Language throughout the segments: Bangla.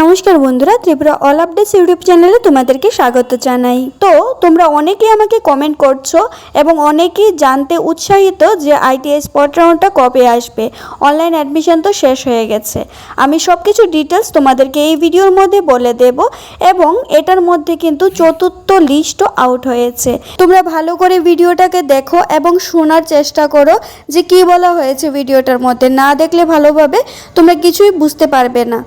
নমস্কার বন্ধুরা, ত্রিপুরা অল আপডেটস ইউটিউব চ্যানেলে তোমাদেরকে স্বাগত জানাই। তো, তোমরা অনেকেই আমাকে কমেন্ট করছ এবং অনেকেই জানতে উৎসাহিত যে আইটিআই স্পট রাউন্ডটা কবে আসবে। অনলাইন অ্যাডমিশন তো শেষ হয়ে গেছে। আমি সব কিছু ডিটেলস তোমাদেরকে এই ভিডিওর মধ্যে বলে দেব এবং এটার মধ্যে কিন্তু চতুর্থ লিস্টও আউট হয়েছে। তোমরা ভালো করে ভিডিওটাকে দেখো এবং শোনার চেষ্টা করো যে কি বলা হয়েছে ভিডিওটার মধ্যে। না দেখলে ভালোভাবে তোমরা কিছুই বুঝতে পারবে না।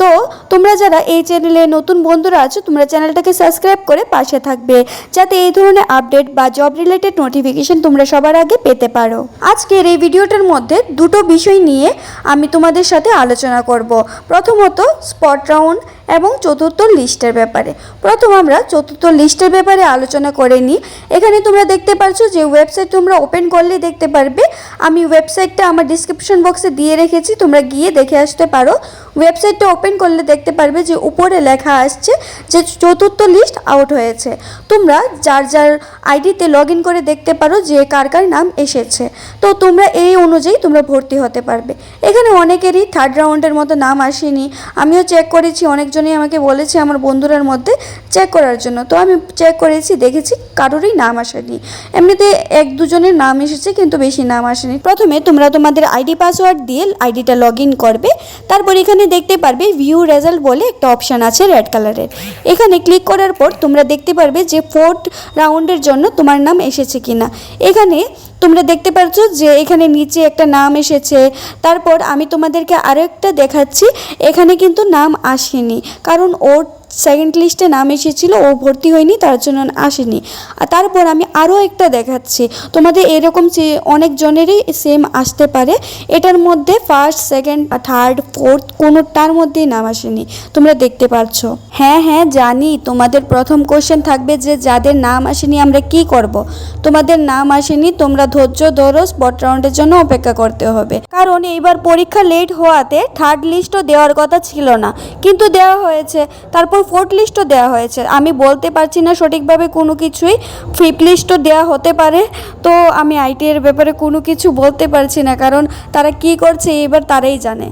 তো তোমরা যারা এই চ্যানেলে নতুন বন্ধুরা আছো, তোমরা চ্যানেলটাকে সাবস্ক্রাইব করে পাশে থাকবে, যাতে এই ধরনের আপডেট বা জব রিলেটেড নোটিফিকেশন তোমরা সবার আগে পেতে পারো। আজকের এই ভিডিওটার মধ্যে দুটো বিষয় নিয়ে আমি তোমাদের সাথে আলোচনা করব। প্রথমত স্পট রাউন্ড এবং চতুর্থ লিস্টের ব্যাপারে। প্রথম আমরা চতুর্থ লিস্টের ব্যাপারে আলোচনা করে নিই। এখানে তোমরা দেখতে পারছ যে ওয়েবসাইট তোমরা ওপেন করলে দেখতে পারবে। আমি ওয়েবসাইটটা আমার ডিসক্রিপশন বক্সে দিয়ে রেখেছি, তোমরা গিয়ে দেখে আসতে পারো। ওয়েবসাইটটা ওপেন করলে দেখতে পারবে যে উপরে লেখা আসছে যে চতুর্থ লিস্ট আউট হয়েছে। তোমরা যার যার আইডিতে লগ ইন করে দেখতে পারো যে কার কার নাম এসেছে। তো তোমরা এই অনুযায়ী তোমরা ভর্তি হতে পারবে। এখানে অনেকেরই থার্ড রাউন্ডের মতো নাম আসেনি। আমিও চেক করেছি, অনেকজনই আমাকে বলেছে আমার বন্ধুরার মধ্যে চেক করার জন্য। তো আমি চেক করেছি, দেখেছি কারোরই নাম আসেনি। এমনিতে এক দুজনের নাম এসেছে কিন্তু বেশি নাম আসেনি। প্রথমে তোমরা তোমাদের আইডি পাসওয়ার্ড দিয়ে আইডিটা লগ ইন করবে। তারপর এখানে দেখতে পারবে ভিউ রেজাল্ট বলে একটা অপশান আছে রেড কালারের এখানে ক্লিক করার পর তোমরা দেখতে পারবে যে ফোর্থ রাউন্ডের জন্য তোমার নাম এসেছে কি না এখানে তোমরা দেখতে পাচ্ছ যে এখানে নিচে একটা নাম এসেছে। তারপর আমি তোমাদেরকে আরও একটা দেখাচ্ছি। এখানে কিন্তু নাম আসেনি। কারণ ওর সেকেন্ড লিস্টে নাম এসেছিল, ও ভর্তি হয়নি, তার জন্য আসেনি। আর তারপর আমি আরও একটা দেখাচ্ছি। তোমাদের এরকম অনেকজনেরই সেম আসতে পারে, এটার মধ্যে ফার্স্ট সেকেন্ড থার্ড ফোর্থ কোনোটার মধ্যেই নাম আসেনি। তোমরা দেখতে পাচ্ছ হ্যাঁ হ্যাঁ জানি। তোমাদের প্রথম কোশ্চেন থাকবে যে যাদের নাম আসেনি আমরা কি করব। তোমাদের নাম আসেনি, তোমরা ধৈর্য ধরো স্পট রাউন্ডের জন্য অপেক্ষা করতে হবে। কারণ এইবার পরীক্ষা লেট হওয়াতে থার্ড লিস্টও দেওয়ার কথা ছিল না। কিন্তু দেওয়া হয়েছে। তারপর ফোর্থ লিস্টও দেওয়া হয়েছে। আমি বলতে পারছি না সঠিকভাবে কোনো কিছুই। ফিফথ লিস্টও দেওয়া হতে পারে। তো আমি আইটিআইয়ের ব্যাপারে কোনো কিছু বলতে পারছি না, কারণ তারা কি করছে এবার তারাই জানে।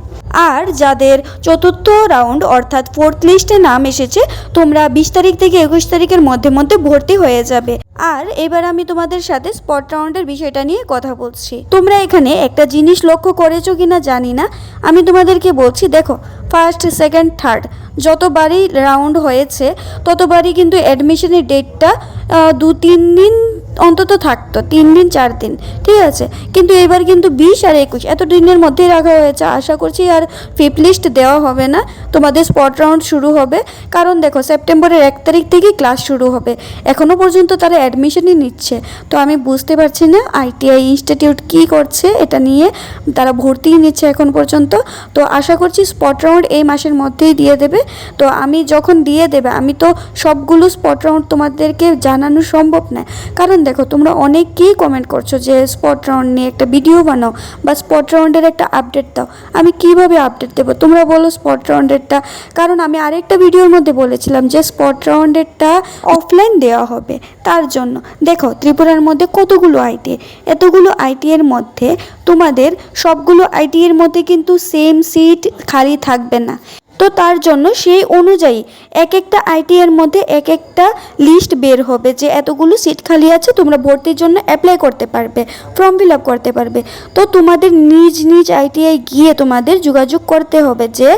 আর যাদের চতুর্থ রাউন্ড অর্থাৎ ফোর্থ লিস্টে নাম এসেছে, তোমরা বিশ তারিখ থেকে একুশ তারিখের মধ্যে মধ্যে ভর্তি হয়ে যাবে। আর এবার আমি তোমাদের সাথে স্পট রাউন্ডের বিষয়টা নিয়ে কথা বলছি। তোমরা এখানে একটা জিনিস লক্ষ্য করেছ কিনা জানি না। আমি তোমাদেরকে বলছি, দেখো ফার্স্ট সেকেন্ড থার্ড যতবারই রাউন্ড হয়েছে, ততবারই কিন্তু অ্যাডমিশনের ডেটটা দু তিন দিন অন্তত থাকতো, তিন দিন, চার দিন, ঠিক আছে? কিন্তু এবার কিন্তু বিশ আর একুশ, এত দিনের মধ্যেই রাখা হয়েছে। আশা করছি আর ফিফ লিস্ট দেওয়া হবে না। তোমাদের স্পট রাউন্ড শুরু হবে। কারণ দেখো, সেপ্টেম্বরের এক তারিখ থেকেই ক্লাস শুরু হবে। এখনও পর্যন্ত তারা অ্যাডমিশনই নিচ্ছে। তো আমি বুঝতে পারছি না, আইটিআই ইনস্টিটিউট কী করছে এটা নিয়ে। তারা ভর্তিই নিচ্ছে এখন পর্যন্ত। তো আশা করছি স্পট রাউন্ড এই মাসের মধ্যেই দিয়ে দেবে। তো আমি যখন দিয়ে দেবে, আমি তো সবগুলো স্পট রাউন্ড তোমাদেরকে জানানো সম্ভব না। কারণ দেখো, তোমরা অনেকেই কমেন্ট করছ যে স্পট রাউন্ড নিয়ে একটা ভিডিও বানাও বা স্পট রাউন্ডের একটা আপডেট দাও। আমি কীভাবে আপডেট দেবো? তোমরা বলো স্পট রাউন্ডেরটা কারণ আমি আরেকটা ভিডিওর মধ্যে বলেছিলাম যে স্পট রাউন্ডেরটা অফলাইন দেওয়া হবে। তার জন্য দেখো, ত্রিপুরার মধ্যে কতগুলো আইটি এতগুলো আইটি এর মধ্যে তোমাদের সবগুলো আইটি এর মধ্যে কিন্তু সেম সিট খালি থাকবে না। তো তার জন্য সেই অনুযায়ী এক একটা আইটি এর মধ্যে এক একটা লিস্ট বের হবে যে এতগুলো সিট খালি আছে, তোমরা ভর্তির জন্য অ্যাপ্লাই করতে পারবে ফর্ম ফিল আপ করতে পারবে। তো তোমাদের নিজ নিজ আইটিআই গিয়ে তোমাদের যোগাযোগ করতে হবে যে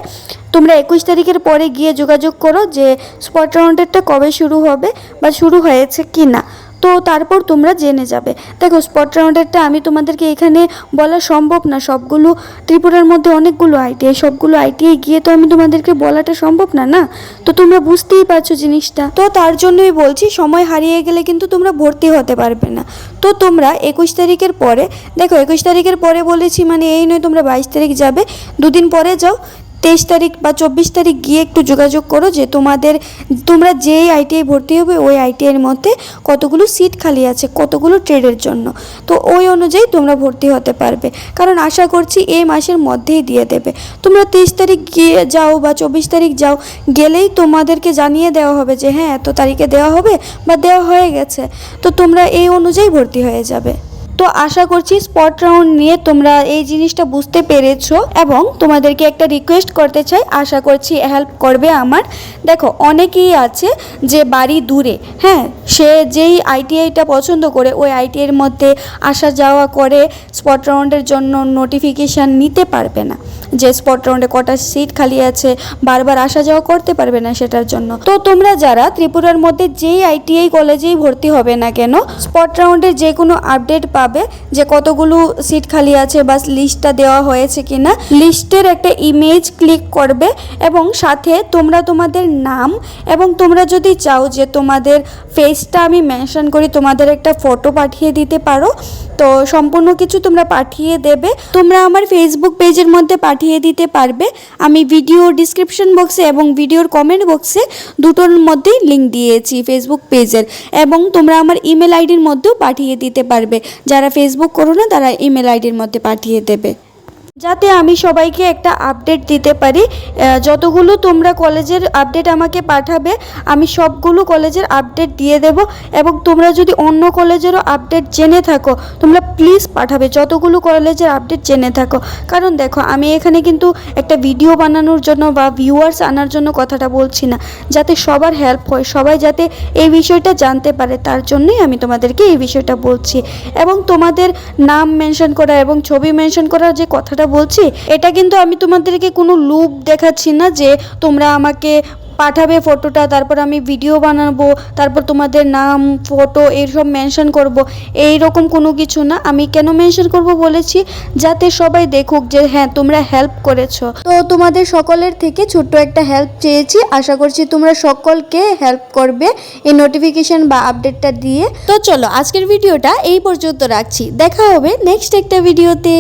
তোমরা একুশ তারিখের পরে গিয়ে যোগাযোগ করো যে স্পট রাউন্ডেরটা কবে শুরু হবে বা শুরু হয়েছে কি না তো তারপর তোমরা জেনে যাবে। দেখো স্পট রাউন্ডারটা আমি তোমাদেরকে এখানে বলা সম্ভব না। সবগুলো ত্রিপুরার মধ্যে অনেকগুলো আইটিআই সবগুলো আইটিআই গিয়ে তো আমি তোমাদেরকে বলাটা সম্ভব না না? তো তোমরা বুঝতেই পারছ জিনিসটা। তো তার জন্যই বলছি, সময় হারিয়ে গেলে কিন্তু তোমরা ভর্তি হতে পারবে না। তো তোমরা একুশ তারিখের পরে, দেখো, একুশ তারিখের পরে বলেছি মানে এই নয় তোমরা বাইশ তারিখ যাবে। দুদিন পরে যাও। তেইশ তারিখ বা চব্বিশ তারিখ গিয়ে একটু যোগাযোগ করো যে তোমাদের, তোমরা যেই আইটিআই ভর্তি হবে ওই আইটিআইয়ের মধ্যে কতগুলো সিট খালি আছে, কতগুলো ট্রেডের জন্য। তো ওই অনুযায়ী তোমরা ভর্তি হতে পারবে। কারণ আশা করছি এই মাসের মধ্যেই দিয়ে দেবে। তোমরা তেইশ তারিখ গিয়ে যাও বা চব্বিশ তারিখ যাও, গেলেই তোমাদেরকে জানিয়ে দেওয়া হবে যে হ্যাঁ এত তারিখে দেওয়া হবে বা দেওয়া হয়ে গেছে। তো তোমরা এই অনুযায়ী ভর্তি হয়ে যাবে। তো আশা করছি স্পট রাউন্ড নিয়ে তোমরা এই জিনিসটা বুঝতে পেরেছ এবং তোমাদেরকে একটা রিকোয়েস্ট করতে চাই। আশা করছি হেল্প করবে আমার। দেখো, অনেকেই আছে যে বাড়ি দূরে হ্যাঁ? সে যেই আইটিআইটা পছন্দ করে, ওই আইটিআইয়ের মধ্যে আসা যাওয়া করে স্পট রাউন্ডের জন্য নোটিফিকেশান নিতে পারবে না। যে স্পট রাউন্ডে কটা সিট খালি আছে, বারবার আসা যাওয়া করতে পারবে না সেটার জন্য। তো তোমরা যারা ত্রিপুরার মধ্যে যেই আইটিআই কলেজেই ভর্তি হবে না কেন স্পট রাউন্ডের যে কোনো আপডেট পাবে যে কতগুলো সিট খালি আছে বা লিস্টটা দেওয়া হয়েছে কিনা। লিস্টের একটা ইমেজ ক্লিক করবে এবং সাথে তোমরা তোমাদের নাম এবং তোমরা যদি চাও যে তোমাদের ফেসটা আমি মেনশন করি, তোমাদের একটা ফটো পাঠিয়ে দিতে পারো। তো সম্পূর্ণ কিছু তোমরা পাঠিয়ে দেবে। তোমরা আমার ফেসবুক পেজের মধ্যে পাঠিয়ে দিতে পারবে। আমি ভিডিও ডিসক্রিপশন বক্সে এবং ভিডিওর কমেন্ট বক্সে দুটোর মধ্যেই লিঙ্ক দিয়েছি ফেসবুক পেজের এবং তোমরা আমার ইমেল আইডির মধ্যেও পাঠিয়ে দিতে পারবে। যারা ফেসবুক করো না তারা ইমেল আইডির মধ্যে পাঠিয়ে দেবে। যাতে আমি সবাইকে একটা আপডেট দিতে পারি যতগুলো তোমরা কলেজের আপডেট আমাকে পাঠাবে, আমি সবগুলো কলেজের আপডেট দিয়ে দেব এবং তোমরা যদি অন্য কলেজেরও আপডেট জেনে থাকো, তোমরা প্লিজ পাঠাবে যতগুলো কলেজের আপডেট জেনে থাকো। কারণ দেখো, আমি এখানে কিন্তু একটা ভিডিও বানানোর জন্য বা ভিউয়ার্স আনার জন্য কথাটা বলছি না। যাতে সবার হেল্প হয়, সবাই যাতে এই বিষয়টা জানতে পারে, তার জন্যই আমি তোমাদেরকে এই বিষয়টা বলছি। এবং তোমাদের নাম মেনশন করা এবং ছবি মেনশন করার যে কথাটা বলছি, এটা কিন্তু আমি তোমাদেরকে কোনো লুপ দেখাচ্ছি না যে তোমরা আমাকে পাঠাবে ফটোটা তারপর আমি ভিডিও বানাবো, তারপর তোমাদের নাম ফটো এইসব মেনশন করব। এই রকম কোনো কিছু না। আমি কেন মেনশন করব বলেছি? যাতে সবাই দেখুক যে হ্যাঁ তোমরা হেল্প করেছ। তো তোমাদের সকলের থেকে ছোট্ট একটা হেল্প চেয়েছি। আশা করছি তোমরা সকলকে হেল্প করবে এই নোটিফিকেশন বা আপডেটটা দিয়ে। তো চলো, আজকের ভিডিওটা এই পর্যন্ত রাখছি। দেখা হবে নেক্সট একটা ভিডিওতে